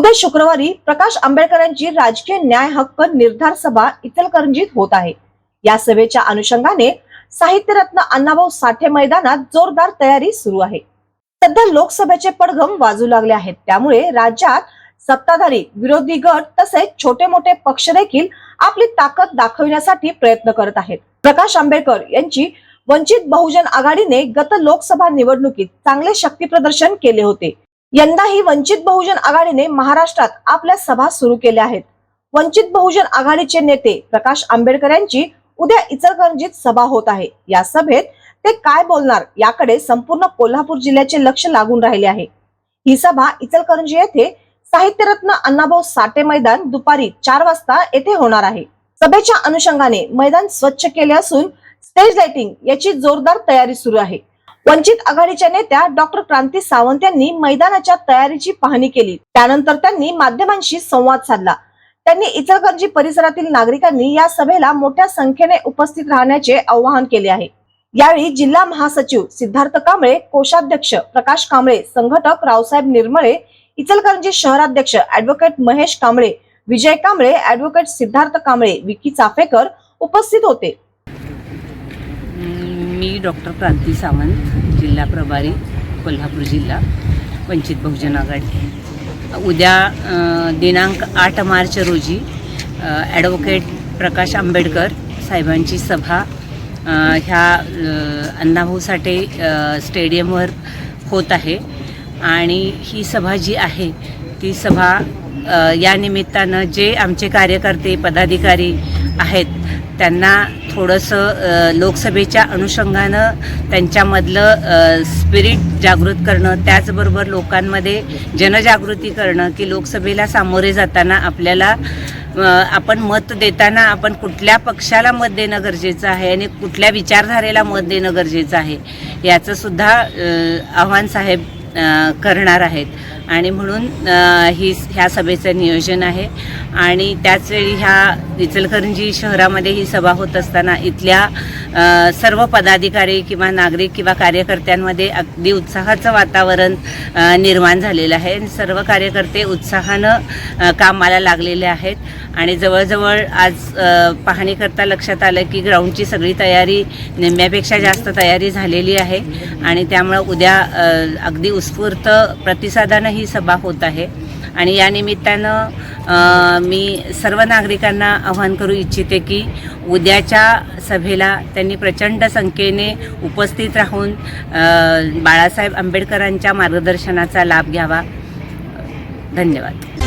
उद्या शुक्रवारी प्रकाश आंबेडकरांची राजकीय न्याय हक्क निर्धार सभा इचलकरंजीत होत आहे. या सभेच्या अनुषंगाने साहित्यरत्न अण्णाभाऊ साठे मैदानात जोरदार तयारी सुरू आहे. सध्या लोकसभेचे पडघम वाजू लागले आहेत. त्यामुळे राज्यात सत्ताधारी विरोधी गट तसेच छोटे मोठे पक्ष देखील आपली ताकद दाखविण्यासाठी प्रयत्न करत आहेत. प्रकाश आंबेडकर यांची वंचित बहुजन आघाडीने गत लोकसभा निवडणुकीत चांगले शक्ती प्रदर्शन केले होते. यंदाही वंचित बहुजन आघाडीने महाराष्ट्रात आपल्या सभा सुरू केल्या आहेत. वंचित बहुजन आघाडीचे नेते प्रकाश आंबेडकर यांची उद्या इचलकरंजीत सभा होत आहे. या सभेत ते काय बोलणार याकडे संपूर्ण कोल्हापूर जिल्ह्याचे लक्ष लागून राहिले आहे. ही सभा इचलकरंजी येथे साहित्यरत्न अण्णाभाऊ साठे मैदान दुपारी चार वाजता येथे होणार आहे. सभेच्या अनुषंगाने मैदान स्वच्छ केले असून स्टेज लाइटिंग याची जोरदार तयारी सुरू आहे. वंचित आघाडीच्या नेत्या डॉक्टर क्रांती सावंत यांनी मैदानाच्या तयारीची पाहणी केली. त्यानंतर त्यांनी माध्यमांशी संवाद साधला. त्यांनी इचलकरंजी परिसरातील नागरिकांनी या सभेला मोठ्या संख्येने उपस्थित राहण्याचे आवाहन केले आहे. यावेळी जिल्हा महासचिव सिद्धार्थ कांबळे कोषाध्यक्ष प्रकाश कांबळे संघटक रावसाहेब निर्मळे इचलकरंजी शहराध्यक्ष ऍडव्होकेट महेश कांबळे विजय कांबळे ऍडव्होकेट सिद्धार्थ कांबळे विकी चाफेकर उपस्थित होते. मी डॉक्टर क्रांती सावंत जिल्हा प्रभारी कोल्हापूर जिल्हा वंचित बहुजन आघाडी. उद्या दिनांक आठ मार्च रोजी ॲडव्होकेट प्रकाश आंबेडकर साहेबांची सभा ह्या अण्णाभाऊ साठे स्टेडियमवर होत आहे. आणि ही सभा जी आहे ती सभा या निमित्तानं जे आमचे कार्यकर्ते पदाधिकारी आहेत त्यांना थोडंसं लोकसभेच्या अनुषंगानं त्यांच्यामधलं स्पिरिट जागृत करणं त्याचबरोबर लोकांमध्ये जनजागृती करणं की लोकसभेला सामोरे जाताना आपल्याला आपण मत देताना आपण कुठल्या पक्षाला मत देणं गरजेचं आहे आणि कुठल्या विचारधारेला मत देणं गरजेचं आहे याचंसुद्धा आव्हान साहेब करणार आहेत. आणि म्हणून ही ह्या सभेचं नियोजन आहे. आणि त्याचवेळी ह्या इचलकरंजी शहरामध्ये ही सभा होत असताना इथल्या सर्व पदाधिकारी किंवा नागरिक किंवा कार्यकर्त्यांमध्ये अगदी उत्साहाचं वातावरण निर्माण झालेलं आहे. सर्व कार्यकर्ते उत्साहानं कामाला लागलेले आहेत. आणि जवळजवळ आज पाहणीकरता पाहणी करता लक्षात आलं की ग्राउंडची सगळी तयारी निम्म्यापेक्षा जास्त तयारी झालेली आहे. आणि त्यामुळं उद्या अगदी उत्स्फूर्त प्रतिसादानं ही सभा होत आहे. आणि या निमित्तानं मी सर्व नागरिकांना आवाहन करू इच्छिते की उद्याच्या सभेला त्यांनी प्रचंड संख्येने उपस्थित राहून बाळासाहेब आंबेडकरांच्या मार्गदर्शनाचा लाभ घ्यावा. धन्यवाद.